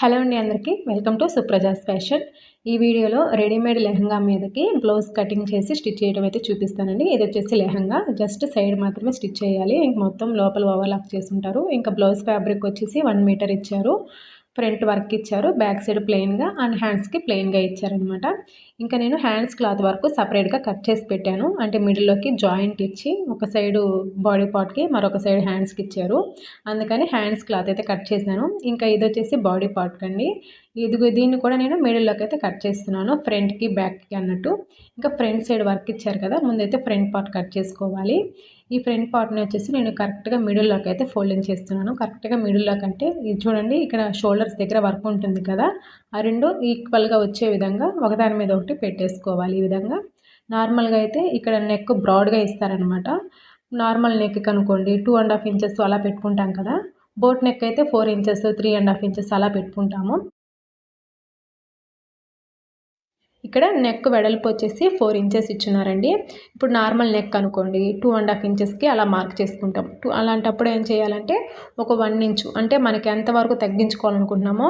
Hello అండి అందరికీ. Welcome to Supraja's fashion ఈ వీడియోలో రెడీమేడ్ లెహంగా మీదకి బ్లౌజ్ కటింగ్ చేసి స్టిచ్ చేయడం అయితే చూపిస్తానండి. ఇది వచ్చేసి లెహంగా. జస్ట్ సైడ్ మాత్రమే స్టిచ్ చేయాలి. ఇంక మొత్తం లోపల ఓవర్లాక్ చేసి ఉంటారు ఇంకా బ్లౌజ్ ఫ్యాబ్రిక్ వచ్చేసి వన్ మీటర్ ఇచ్చారు. ఫ్రంట్ వర్క్ ఇచ్చారు బ్యాక్ సైడ్ ప్లెయిన్గా అండ్ హ్యాండ్స్కి ప్లెయిన్గా ఇచ్చారనమాట ఇంకా నేను హ్యాండ్స్ క్లాత్ వరకు సపరేట్గా కట్ చేసి పెట్టాను. అంటే మిడిల్లోకి జాయింట్ ఇచ్చి ఒక సైడు బాడీ పార్ట్కి మరొక సైడ్ హ్యాండ్స్కి ఇచ్చారు. అందుకని హ్యాండ్స్ క్లాత్ అయితే కట్ చేశాను. ఇంకా ఇది వచ్చేసి బాడీ పార్ట్కి అండి ఇది దీన్ని కూడా నేను మిడిల్లోకి అయితే కట్ చేస్తున్నాను ఫ్రంట్కి బ్యాక్కి అన్నట్టు. ఇంకా ఫ్రంట్ సైడ్ వర్క్ ఇచ్చారు కదా ముందైతే ఫ్రంట్ పార్ట్ కట్ చేసుకోవాలి. ఈ ఫ్రంట్ పార్ట్ని వచ్చేసి నేను కరెక్ట్గా మిడిల్లోకి అయితే ఫోల్డింగ్ చేస్తున్నాను. కరెక్ట్గా మిడిల్లోకి అంటే ఇది చూడండి ఇక్కడ షోల్డర్స్ దగ్గర వర్క్ ఉంటుంది కదా ఆ రెండు ఈక్వల్గా వచ్చే విధంగా ఒకదాని మీద ఒకటి పెట్టేసుకోవాలి ఈ విధంగా. నార్మల్గా అయితే ఇక్కడ నెక్ బ్రాడ్గా ఇస్తారనమాట. నార్మల్ నెక్ కనుకోండి టూ అండ్ హాఫ్ ఇంచెస్ అలా పెట్టుకుంటాం కదా బోట్ నెక్ అయితే four inches three and half inches అలా పెట్టుకుంటాము. ఇక్కడ నెక్ వెడల్పు వచ్చేసి ఫోర్ ఇంచెస్ ఇచ్చున్నారండి. ఇప్పుడు నార్మల్ నెక్ అనుకోండి టూ అండ్ హాఫ్ ఇంచెస్కి అలా మార్క్ చేసుకుంటాం. టూ అలాంటప్పుడు ఏం చేయాలంటే ఒక వన్ ఇంచు అంటే మనకి ఎంతవరకు తగ్గించుకోవాలనుకుంటున్నామో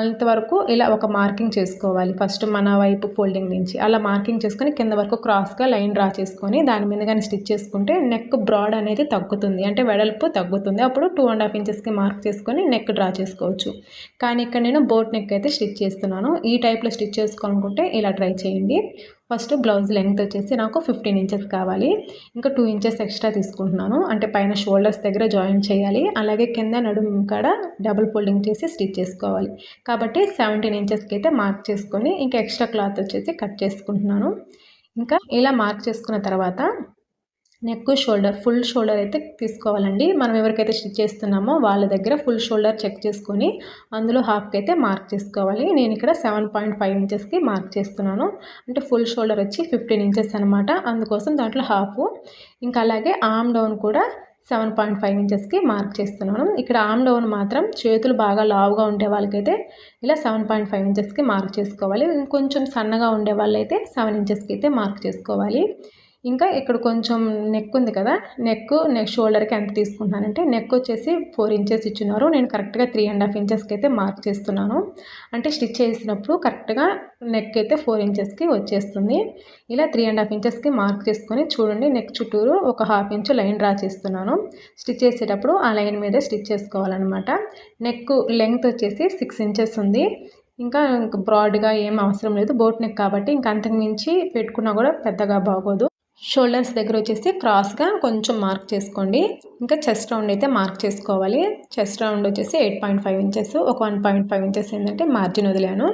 అంతవరకు ఇలా ఒక మార్కింగ్ చేసుకోవాలి. ఫస్ట్ మన వైపు ఫోల్డింగ్ నుంచి అలా మార్కింగ్ చేసుకొని కింద వరకు క్రాస్గా లైన్ డ్రా చేసుకొని దాని మీద కానీ స్టిచ్ చేసుకుంటే నెక్ బ్రాడ్ అనేది తగ్గుతుంది. అంటే వెడల్పు తగ్గుతుంది. అప్పుడు టూ అండ్ హాఫ్ ఇంచెస్కి మార్క్ చేసుకొని నెక్ డ్రా చేసుకోవచ్చు. కానీ ఇక్కడ నేను బోట్ నెక్ అయితే స్టిచ్ చేస్తున్నాను. ఈ టైప్లో స్టిచ్ చేసుకోవాలనుకుంటే ఇలా ట్రై చేయండి. ఫస్ట్ బ్లౌజ్ లెంగ్త్ వచ్చేసి నాకు ఫిఫ్టీన్ ఇంచెస్ కావాలి. ఇంకా టూ ఇంచెస్ ఎక్స్ట్రా తీసుకుంటున్నాను. అంటే పైన షోల్డర్స్ దగ్గర జాయిన్ చేయాలి. అలాగే కింద నడుము కాడ డబుల్ ఫోల్డింగ్ చేసి స్టిచ్ చేసుకోవాలి. కాబట్టి సెవెంటీన్ ఇంచెస్కి అయితే మార్క్ చేసుకొని ఇంకా ఎక్స్ట్రా క్లాత్ వచ్చేసి కట్ చేసుకుంటున్నాను. ఇంకా ఇలా మార్క్ చేసుకున్న తర్వాత నెక్ షోల్డర్ ఫుల్ షోల్డర్ అయితే తీసుకోవాలండి. మనం ఎవరికైతే స్టిచ్ చేస్తున్నామో వాళ్ళ దగ్గర ఫుల్ షోల్డర్ చెక్ చేసుకొని అందులో హాఫ్కి అయితే మార్క్ చేసుకోవాలి. నేను ఇక్కడ సెవెన్ పాయింట్ ఫైవ్ ఇంచెస్కి మార్క్ చేస్తున్నాను. అంటే ఫుల్ షోల్డర్ వచ్చి ఫిఫ్టీన్ ఇంచెస్ అనమాట అందుకోసం దాంట్లో హాఫ్. ఇంకా అలాగే ఆమ్ డౌన్ కూడా సెవెన్ పాయింట్ ఫైవ్ ఇంచెస్కి మార్క్ చేస్తున్నాను. ఇక్కడ ఆమ్ డౌన్ మాత్రం చేతులు బాగా లావుగా ఉండే వాళ్ళకైతే ఇలా సెవెన్ పాయింట్ ఫైవ్ ఇంచెస్కి మార్క్ చేసుకోవాలి. ఇంకొంచెం సన్నగా ఉండే వాళ్ళైతే సెవెన్ ఇంచెస్కి అయితే మార్క్ చేసుకోవాలి. ఇంకా ఇక్కడ కొంచెం నెక్ ఉంది కదా నెక్ నెక్ షోల్డర్కి ఎంత తీసుకుంటున్నానంటే నెక్ వచ్చేసి ఫోర్ ఇంచెస్ ఇచ్చినారు నేను కరెక్ట్గా త్రీ అండ్ హాఫ్ ఇంచెస్కి అయితే మార్క్ చేస్తున్నాను. అంటే స్టిచ్ చేసినప్పుడు కరెక్ట్గా నెక్ అయితే ఫోర్ ఇంచెస్కి వచ్చేస్తుంది. ఇలా త్రీ అండ్ హాఫ్ ఇంచెస్కి మార్క్ చేసుకొని చూడండి నెక్ చుట్టూరు ఒక హాఫ్ ఇంచు లైన్ డ్రా చేస్తున్నాను. స్టిచ్ చేసేటప్పుడు ఆ లైన్ మీద స్టిచ్ చేసుకోవాలన్నమాట. నెక్ లెంగ్త్ వచ్చేసి సిక్స్ ఇంచెస్ ఉంది. ఇంకా బ్రాడ్గా ఏం అవసరం లేదు బోట్ నెక్ కాబట్టి ఇంకా అంతకు మించి పెట్టుకున్నా కూడా పెద్దగా బాగోదు. షోల్డర్స్ దగ్గర వచ్చేసి క్రాస్గా కొంచెం మార్క్ చేసుకోండి. ఇంకా చెస్ట్ రౌండ్ అయితే మార్క్ చేసుకోవాలి. చెస్ట్ రౌండ్ వచ్చేసి ఎయిట్ పాయింట్ ఫైవ్ ఇంచెస్ ఒక వన్ పాయింట్ ఫైవ్ ఇంచెస్ ఏంటంటే మార్జిన్ వదిలాను.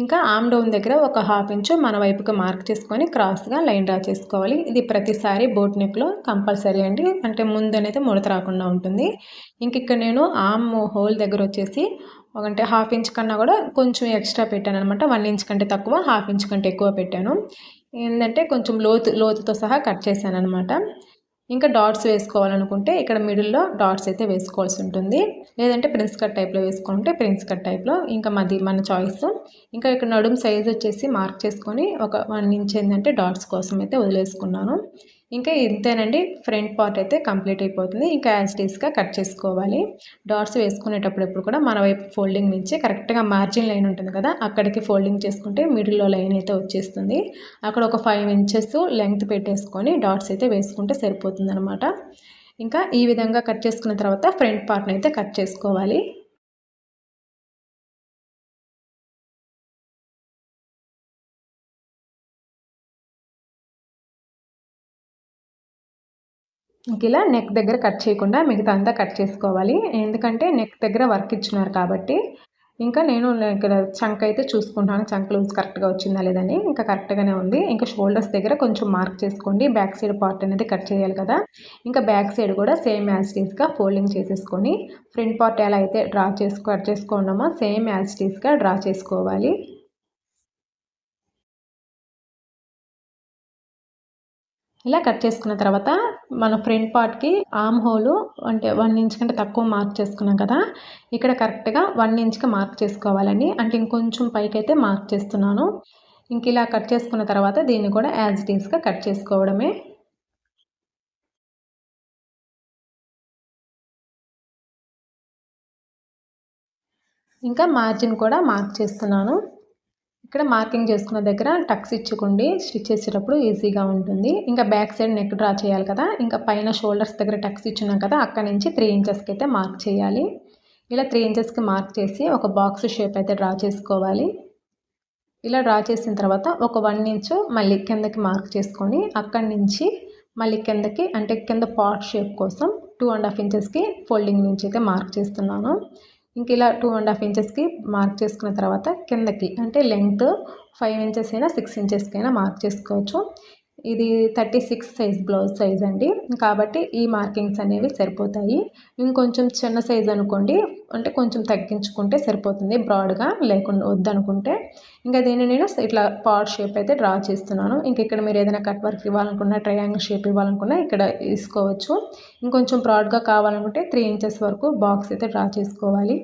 ఇంకా ఆమ్ డౌన్ దగ్గర ఒక హాఫ్ ఇంచు మన వైపుకి మార్క్ చేసుకొని క్రాస్గా లైన్ డ్రా చేసుకోవాలి. ఇది ప్రతిసారి బోట్ నెక్లో కంపల్సరీ అండి. అంటే ముందు అనేది ముడత రాకుండా ఉంటుంది. ఇంక ఇక్కడ నేను ఆమ్ హోల్ దగ్గర వచ్చేసి అంటే హాఫ్ ఇంచ్ కన్నా కూడా కొంచెం ఎక్స్ట్రా పెట్టాను అనమాట వన్ ఇంచ్ కంటే తక్కువ హాఫ్ ఇంచ్ కంటే ఎక్కువ పెట్టాను. ఏంటంటే కొంచెం లోతు లోతుతో సహా కట్ చేశాను అనమాట ఇంకా డాట్స్ వేసుకోవాలనుకుంటే ఇక్కడ మిడిల్లో డాట్స్ అయితే వేసుకోవాల్సి ఉంటుంది. లేదంటే ప్రిన్స్ కట్ టైప్లో వేసుకుంటే ప్రిన్స్ కట్ టైప్లో ఇంకా మాది మన చాయిస్. ఇంకా ఇక్కడ నడుము సైజ్ వచ్చేసి మార్క్ చేసుకొని ఒక వన్ ఇంచ్ ఏంటంటే డాట్స్ కోసం అయితే వదిలేసుకున్నాను. ఇంకా ఇంతేనండి. ఫ్రంట్ పార్ట్ అయితే కంప్లీట్ అయిపోతుంది. ఇంకా యాజ్టీస్గా కట్ చేసుకోవాలి. డాట్స్ వేసుకునేటప్పుడు ఎప్పుడు కూడా మన వైపు ఫోల్డింగ్ నుంచి కరెక్ట్గా మార్జిన్ లైన్ ఉంటుంది కదా అక్కడికి ఫోల్డింగ్ చేసుకుంటే మిడిల్లో లైన్ అయితే వచ్చేస్తుంది. అక్కడ ఒక ఫైవ్ ఇంచెస్ లెంగ్త్ పెట్టేసుకొని డాట్స్ అయితే వేసుకుంటే సరిపోతుంది ఇంకా ఈ విధంగా కట్ చేసుకున్న తర్వాత ఫ్రంట్ పార్ట్ని అయితే కట్ చేసుకోవాలి. ఇంక ఇలా నెక్ దగ్గర కట్ చేయకుండా మిగతా అంతా కట్ చేసుకోవాలి. ఎందుకంటే నెక్ దగ్గర వర్క్ ఇచ్చినారు కాబట్టి. ఇంకా నేను ఇక్కడ చంక్ అయితే చూసుకుంటాను చంక్ లూజ్ కరెక్ట్గా వచ్చిందా లేదని ఇంకా కరెక్ట్గానే ఉంది. ఇంకా షోల్డర్స్ దగ్గర కొంచెం మార్క్ చేసుకోండి. బ్యాక్ సైడ్ పార్ట్ అనేది కట్ చేయాలి కదా. ఇంకా బ్యాక్ సైడ్ కూడా సేమ్ యాజిటీస్గా ఫోల్డింగ్ చేసేసుకొని ఫ్రంట్ పార్ట్ ఎలా అయితే డ్రా చేసుకో కట్ చేసుకున్నామో సేమ్ యాజిటీస్గా డ్రా చేసుకోవాలి. ఇలా కట్ చేసుకున్న తర్వాత మన ఫ్రంట్ పార్ట్కి ఆమ్ హోలు అంటే వన్ ఇంచ్ కంటే తక్కువ మార్క్ చేసుకున్నాం కదా ఇక్కడ కరెక్ట్గా వన్ ఇంచ్కి మార్క్ చేసుకోవాలండి. అంటే ఇంకొంచెం పైకి అయితే మార్క్ చేస్తున్నాను. ఇంక ఇలా కట్ చేసుకున్న తర్వాత దీన్ని కూడా యాజ్ ఇట్ ఈస్గా కట్ చేసుకోవడమే. ఇంకా మార్జిన్ కూడా మార్క్ చేస్తున్నాను. ఇక్కడ మార్కింగ్ చేసుకున్న దగ్గర టక్స్ ఇచ్చుకోండి. స్టిచ్ చేసేటప్పుడు ఈజీగా ఉంటుంది. ఇంకా బ్యాక్ సైడ్ నెక్ డ్రా చేయాలి కదా. ఇంకా పైన షోల్డర్స్ దగ్గర టక్స్ ఇచ్చున్నాం కదా అక్కడ నుంచి త్రీ ఇంచెస్కి అయితే మార్క్ చేయాలి. ఇలా త్రీ ఇంచెస్కి మార్క్ చేసి ఒక బాక్స్ షేప్ అయితే డ్రా చేసుకోవాలి. ఇలా డ్రా చేసిన తర్వాత ఒక వన్ ఇంచు మళ్ళీ కిందకి మార్క్ చేసుకొని అక్కడి నుంచి మళ్ళీ కిందకి అంటే కింద పాట్ షేప్ కోసం టూ అండ్ హాఫ్ ఇంచెస్కి ఫోల్డింగ్ నుంచి అయితే మార్క్ చేస్తున్నాను. ఇంక ఇలా టూ అండ్ హాఫ్ ఇంచెస్కి మార్క్ చేసుకున్న తర్వాత కిందకి అంటే లెంగ్త్ ఫైవ్ ఇంచెస్ అయినా సిక్స్ ఇంచెస్కి అయినా మార్క్ చేసుకోవచ్చు. ఇది thirty six size blouse size అండి. కాబట్టి ఈ మార్కింగ్స్ అనేవి సరిపోతాయి. ఇంకొంచెం చిన్న సైజ్ అనుకోండి. అంటే కొంచెం తగ్గించుకుంటే సరిపోతుంది. బ్రాడ్గా లేకుండా వద్దనుకుంటే. ఇంకా దీన్ని నేను ఇట్లా పాడ్ షేప్ అయితే డ్రా చేస్తున్నాను. ఇంక ఇక్కడ మీరు ఏదైనా కట్ వర్క్ ఇవ్వాలనుకున్నా ట్రయాంగిల్ షేప్ ఇవ్వాలనుకున్నా ఇక్కడ తీసుకోవచ్చు. ఇంకొంచెం బ్రాడ్గా కావాలనుకుంటే త్రీ ఇంచెస్ వరకు బాక్స్ అయితే డ్రా చేసుకోవాలి.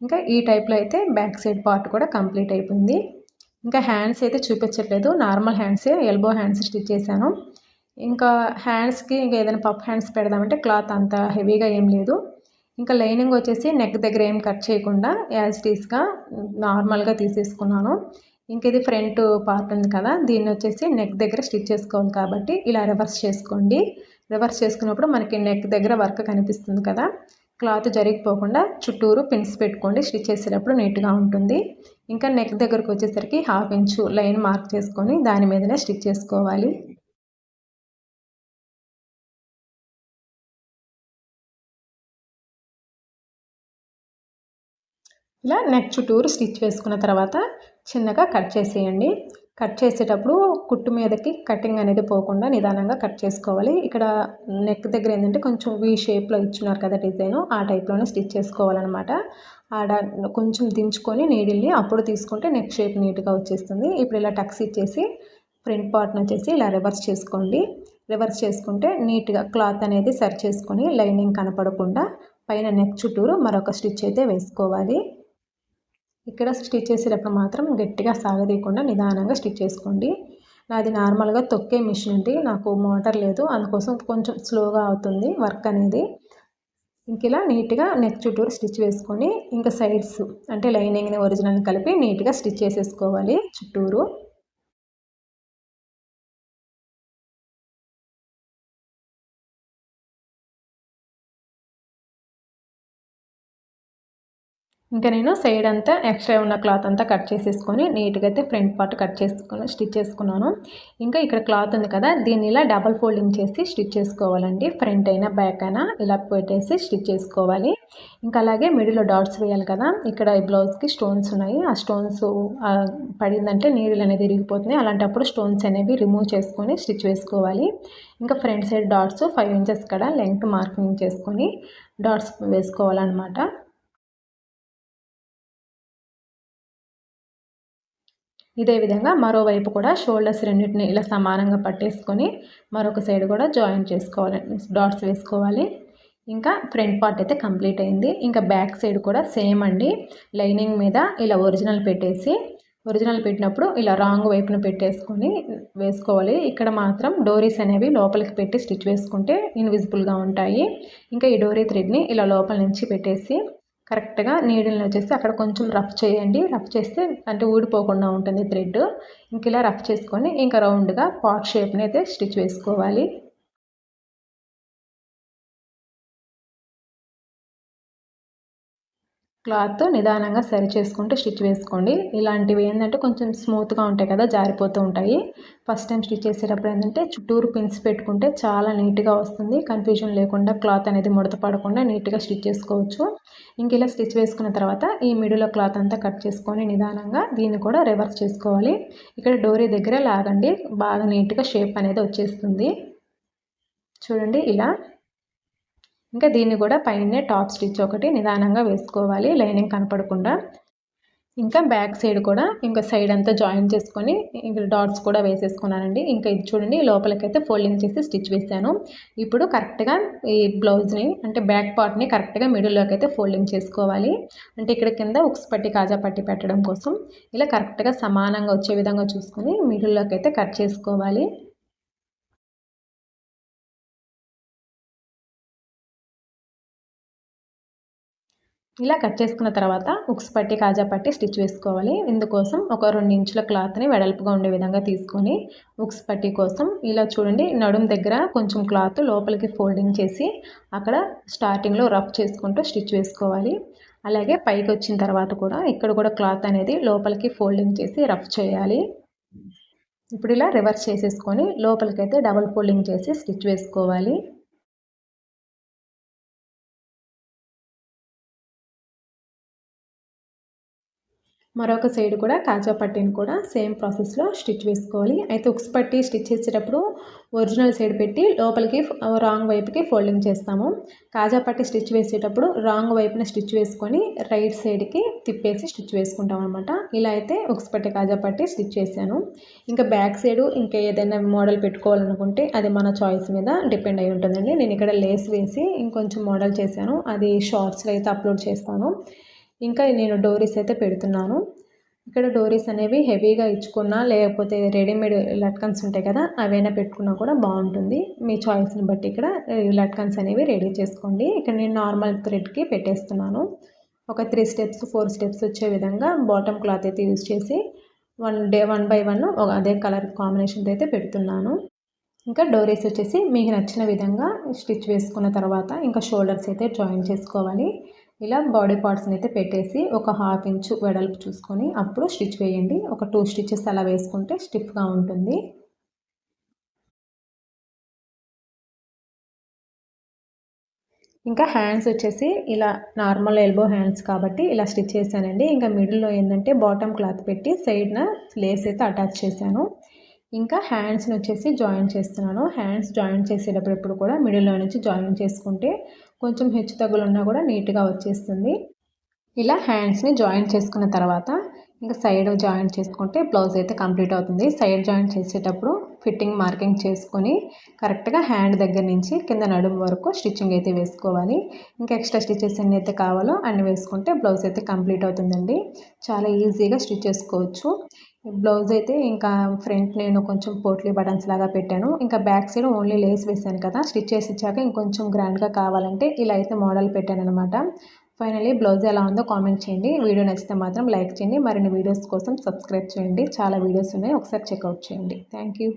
ఇంకా ఈ టైప్లో అయితే బ్యాక్ సైడ్ పార్ట్ కూడా కంప్లీట్ అయిపోయింది. ఇంకా హ్యాండ్స్ అయితే చూపించట్లేదు. నార్మల్ హ్యాండ్సే ఎల్బో హ్యాండ్స్ స్టిచ్ చేశాను. ఇంకా హ్యాండ్స్కి ఇంకా ఏదైనా పప్ హ్యాండ్స్ పెడదామంటే క్లాత్ అంత హెవీగా ఏం లేదు. ఇంకా లైనింగ్ వచ్చేసి నెక్ దగ్గర ఏం కట్ చేయకుండా యాజ్ టీస్గా నార్మల్గా తీసేసుకున్నాను. ఇంక ఇది ఫ్రంట్ పార్ట్ ఉంది కదా దీన్ని వచ్చేసి నెక్ దగ్గర స్టిచ్ చేసుకోవాలి కాబట్టి ఇలా రివర్స్ చేసుకోండి. రివర్స్ చేసుకున్నప్పుడు మనకి నెక్ దగ్గర వర్క్ కనిపిస్తుంది కదా క్లాత్ జరిగిపోకుండా చుట్టూరు పిన్స్ పెట్టుకోండి స్టిచ్ చేసేటప్పుడు నీట్గా ఉంటుంది. ఇంకా నెక్ దగ్గరకు వచ్చేసరికి హాఫ్ ఇంచు లైన్ మార్క్ చేసుకొని దాని మీదనే స్టిచ్ చేసుకోవాలి. ఇలా నెక్ చుట్టూరు స్టిచ్ వేసుకున్న తర్వాత చిన్నగా కట్ చేసేయండి. కట్ చేసేటప్పుడు కుట్టు మీదకి కటింగ్ అనేది పోకుండా నిదానంగా కట్ చేసుకోవాలి. ఇక్కడ నెక్ దగ్గర ఏంటంటే కొంచెం వీ షేప్లో ఇచ్చున్నారు కదా డిజైన్ ఆ టైప్లోనే స్టిచ్ చేసుకోవాలన్నమాట. ఆడ కొంచెం దించుకొని నీడిల్ని అప్పుడు తీసుకుంటే నెక్ షేప్ నీట్గా వచ్చేస్తుంది. ఇప్పుడు ఇలా టక్స్ ఇచ్చేసి ఫ్రంట్ పార్ట్ని వచ్చేసి ఇలా రివర్స్ చేసుకోండి. రివర్స్ చేసుకుంటే నీట్గా క్లాత్ అనేది సరి చేసుకొని లైనింగ్ కనపడకుండా పైన నెక్ చుట్టూరు మరొక స్టిచ్ అయితే వేసుకోవాలి. ఇక్కడ స్టిచ్ చేసేటప్పుడు మాత్రం గట్టిగా సాగదీయకుండా నిదానంగా స్టిచ్ చేసుకోండి. నాది నార్మల్గా తొక్కే మిషన్ అండి. నాకు మోటార్ లేదు. అందుకోసం కొంచెం స్లోగా అవుతుంది వర్క్ అనేది. ఇంక ఇలా నీట్గా నెక్ చుట్టూరు స్టిచ్ వేసుకొని ఇంకా సైడ్స్ అంటే లైనింగ్ని ఒరిజినల్ కలిపి నీట్గా స్టిచ్ చేసేసుకోవాలి చుట్టూరు. ఇంకా నేను సైడ్ అంతా ఎక్స్ట్రా ఉన్న క్లాత్ అంతా కట్ చేసేసుకొని నీట్గా అయితే ఫ్రంట్ పార్ట్ కట్ చేసుకుని స్టిచ్ చేసుకున్నాను. ఇంకా ఇక్కడ క్లాత్ ఉంది కదా దీన్ని ఇలా డబల్ ఫోల్డింగ్ చేసి స్టిచ్ చేసుకోవాలండి. ఫ్రంట్ అయినా బ్యాక్ అయినా ఇలా పెట్టేసి స్టిచ్ చేసుకోవాలి. ఇంకా అలాగే మిడిల్లో డాట్స్ వేయాలి కదా ఇక్కడ ఈ బ్లౌజ్కి స్టోన్స్ ఉన్నాయి. ఆ స్టోన్స్ పడిందంటే నీళ్ళు అనేది విరిగిపోతుంది. అలాంటప్పుడు స్టోన్స్ అనేవి రిమూవ్ చేసుకొని స్టిచ్ వేసుకోవాలి. ఇంకా front side dots five inches కూడా లెంగ్త్ మార్కింగ్ చేసుకొని డాట్స్ వేసుకోవాలన్నమాట. ఇదే విధంగా మరోవైపు కూడా షోల్డర్స్ రెండింటిని ఇలా సమానంగా పట్టేసుకొని మరొక సైడ్ కూడా జాయిన్ చేసుకోవాలి. డాట్స్ వేసుకోవాలి. ఇంకా ఫ్రంట్ పార్ట్ అయితే కంప్లీట్ అయింది. ఇంకా బ్యాక్ సైడ్ కూడా సేమ్ అండి. లైనింగ్ మీద ఇలా ఒరిజినల్ పెట్టేసి ఒరిజినల్ పెట్టినప్పుడు ఇలా రాంగ్ వైపున పెట్టేసుకొని వేసుకోవాలి. ఇక్కడ మాత్రం డోరీస్ అనేవి లోపలికి పెట్టి స్టిచ్ వేసుకుంటే ఇన్విజిబుల్గా ఉంటాయి. ఇంకా ఈ డోరీ థ్రెడ్ని ఇలా లోపల నుంచి పెట్టేసి కరెక్ట్గా నీడిల్ని వచ్చేసి అక్కడ కొంచెం రఫ్ చేయండి. రఫ్ చేస్తే అంటే ఊడిపోకుండా ఉంటుంది థ్రెడ్. ఇంక ఇలా రఫ్ చేసుకొని ఇంకా రౌండ్గా పాట్ షేప్ని అయితే స్టిచ్ వేసుకోవాలి. క్లాత్ నిదానంగా సరి చేసుకుంటూ స్టిచ్ వేసుకోండి. ఇలాంటివి ఏంటంటే కొంచెం స్మూత్గా ఉంటాయి కదా జారిపోతూ ఉంటాయి. ఫస్ట్ టైం స్టిచ్ చేసేటప్పుడు ఏంటంటే చుట్టూరు పిన్స్ పెట్టుకుంటే చాలా నీట్గా వస్తుంది. కన్ఫ్యూజన్ లేకుండా క్లాత్ అనేది ముడత పడకుండా నీట్గా స్టిచ్ చేసుకోవచ్చు. ఇంక ఇలా స్టిచ్ వేసుకున్న తర్వాత ఈ మిడిలో క్లాత్ అంతా కట్ చేసుకొని నిదానంగా దీన్ని కూడా రివర్స్ చేసుకోవాలి. ఇక్కడ డోరీ దగ్గర లాగండి. బాగా నీట్గా షేప్ అనేది వచ్చేస్తుంది. చూడండి ఇలా ఇంకా దీన్ని కూడా పైనే టాప్ స్టిచ్ ఒకటి నిదానంగా వేసుకోవాలి. లైనింగ్ కనపడకుండా. ఇంకా బ్యాక్ సైడ్ కూడా ఇంకా సైడ్ అంతా జాయిన్ చేసుకొని ఇంకా డాట్స్ కూడా వేసేసుకున్నానండి. ఇంకా ఇది చూడండి లోపలికైతే ఫోల్డింగ్ చేసి స్టిచ్ వేసాను. ఇప్పుడు కరెక్ట్గా ఈ బ్లౌజ్ని అంటే బ్యాక్ పార్ట్ని కరెక్ట్గా మిడిల్లోకి అయితే ఫోల్డింగ్ చేసుకోవాలి. అంటే ఇక్కడ కింద ఉక్స్ పట్టి కాజా పట్టి పెట్టడం కోసం. ఇలా కరెక్ట్గా సమానంగా వచ్చే విధంగా చూసుకొని మిడిల్లోకి అయితే కట్ చేసుకోవాలి. ఇలా కట్ చేసుకున్న తర్వాత ఉక్స్ పట్టి కాజా పట్టి స్టిచ్ వేసుకోవాలి. ఇందుకోసం ఒక రెండు ఇంచుల క్లాత్ని వెడల్పుగా ఉండే విధంగా తీసుకొని ఉక్స్ పట్టి కోసం ఇలా చూడండి నడుం దగ్గర కొంచెం క్లాత్ లోపలికి ఫోల్డింగ్ చేసి అక్కడ స్టార్టింగ్లో రఫ్ చేసుకుంటూ స్టిచ్ వేసుకోవాలి. అలాగే పైకి వచ్చిన తర్వాత కూడా ఇక్కడ కూడా క్లాత్ అనేది లోపలికి ఫోల్డింగ్ చేసి రఫ్ చేయాలి. ఇప్పుడు ఇలా రివర్స్ చేసేసుకొని లోపలికైతే డబల్ ఫోల్డింగ్ చేసి స్టిచ్ వేసుకోవాలి. మరొక సైడ్ కూడా కాజా పట్టీని కూడా సేమ్ ప్రాసెస్లో స్టిచ్ వేసుకోవాలి. అయితే ఉక్స్ పట్టి స్టిచ్ చేసేటప్పుడు ఒరిజినల్ సైడ్ పెట్టి లోపలికి రాంగ్ వైపుకి ఫోల్డింగ్ చేస్తాము. కాజా పట్టి స్టిచ్ వేసేటప్పుడు రాంగ్ వైపున స్టిచ్ వేసుకొని రైట్ సైడ్కి తిప్పేసి స్టిచ్ వేసుకుంటాం అనమాట ఇలా అయితే ఉక్స్ పట్టి కాజా పట్టి స్టిచ్ చేశాను. ఇంకా బ్యాక్ సైడ్ ఇంకా ఏదైనా మోడల్ పెట్టుకోవాలనుకుంటే అది మన చాయిస్ మీద డిపెండ్ అయి ఉంటుందండి. నేను ఇక్కడ లేస్ వేసి ఇంకొంచెం మోడల్ చేశాను. అది షార్ట్స్లో అయితే అప్లోడ్ చేస్తాను. ఇంకా నేను డోరీస్ అయితే పెడుతున్నాను. ఇక్కడ డోరీస్ అనేవి హెవీగా ఇచ్చుకున్నా లేకపోతే రెడీమేడ్ లట్కన్స్ ఉంటాయి కదా అవైనా పెట్టుకున్నా కూడా బాగుంటుంది. మీ చాయిస్ని బట్టి ఇక్కడ లట్కన్స్ అనేవి రెడీ చేసుకోండి. ఇక్కడ నేను నార్మల్ థ్రెడ్కి పెట్టేస్తున్నాను. ఒక త్రీ స్టెప్స్ ఫోర్ స్టెప్స్ వచ్చే విధంగా బాటమ్ క్లాత్ అయితే యూజ్ చేసి one day one by one అదే కలర్ కాంబినేషన్తో అయితే పెడుతున్నాను. ఇంకా డోరీస్ వచ్చేసి మీకు నచ్చిన విధంగా స్టిచ్ వేసుకున్న తర్వాత ఇంకా షోల్డర్స్ అయితే జాయిన్ చేసుకోవాలి. ఇలా బాడీ పార్ట్స్ని అయితే పెట్టేసి ఒక హాఫ్ ఇంచు వెడల్పు చూసుకొని అప్పుడు స్టిచ్ వేయండి. ఒక టూ స్టిచెస్ అలా వేసుకుంటే స్టిఫ్గా ఉంటుంది. ఇంకా హ్యాండ్స్ వచ్చేసి ఇలా నార్మల్ ఎల్బో హ్యాండ్స్ కాబట్టి ఇలా స్టిచ్ చేశానండి. ఇంకా మిడిల్లో ఏంటంటే బాటమ్ క్లాత్ పెట్టి సైడ్న లేస్ అయితే అటాచ్ చేశాను. ఇంకా హ్యాండ్స్ని వచ్చేసి జాయిన్ చేస్తున్నాను. హ్యాండ్స్ జాయిన్ చేసేటప్పుడు కూడా మిడిల్లో నుంచి జాయిన్ చేసుకుంటే కొంచెం హెచ్చు తగ్గులు ఉన్నా కూడా నీట్గా వచ్చేస్తుంది. ఇలా హ్యాండ్స్ని జాయిన్ చేసుకున్న తర్వాత ఇంకా సైడ్ జాయిన్ చేసుకుంటే బ్లౌజ్ అయితే కంప్లీట్ అవుతుంది. సైడ్ జాయిన్ చేసేటప్పుడు ఫిట్టింగ్ మార్కింగ్ చేసుకొని కరెక్ట్గా హ్యాండ్ దగ్గర నుంచి కింద నడుము వరకు స్టిచ్చింగ్ అయితే వేసుకోవాలి. ఇంకా ఎక్స్ట్రా స్టిచెస్ ఎన్ని అయితే కావాలో అన్ని వేసుకుంటే బ్లౌజ్ అయితే కంప్లీట్ అవుతుందండి. చాలా ఈజీగా స్టిచ్ చేసుకోవచ్చు. బ్లౌజ్ అయితే ఇంకా ఫ్రంట్ నేను కొంచెం పోట్లీ బటన్స్ లాగా పెట్టాను. ఇంకా బ్యాక్ సైడ్ ఓన్లీ లేస్ వేసాను కదా. స్టిచ్ చేసి ఇచ్చాక ఇంకొంచెం గ్రాండ్గా కావాలంటే ఇలా అయితే మోడల్ పెట్టాను అనమాట ఫైనలీ బ్లౌజ్ ఎలా ఉందో కామెంట్ చేయండి. వీడియో నచ్చితే మాత్రం లైక్ చేయండి. మరిన్ని వీడియోస్ కోసం సబ్స్క్రైబ్ చేయండి. చాలా వీడియోస్ ఉన్నాయి. ఒకసారి చెక్అవుట్ చేయండి. Thank you